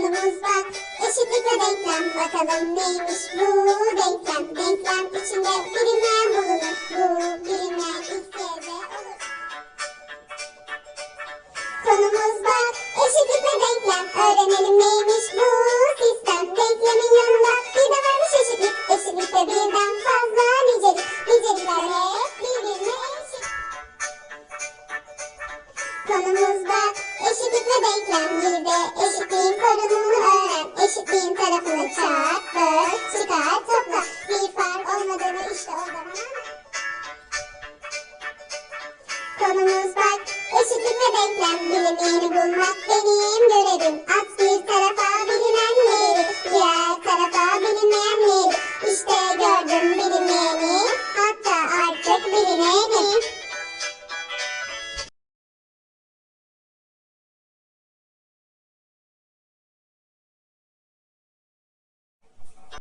Konumuz bak eşitlik ve denklem Bakalım neymiş bu denklem? Denklem içinde birimler bulunur. Bu birimler x, y, z olur. Konumuz bak eşitlik ve denklem. Öğrenelim neymiş bu sistem? Denklemin yanında bir de varmış eşitlik. Eşitlikte birden fazla nicelik. Nicelikler hep birbirine eşit. Konumuz bak eşitlik ve denklem. Bir de Konumuz bak eşitlik ve denklem Bilinmeyeni bulmak benim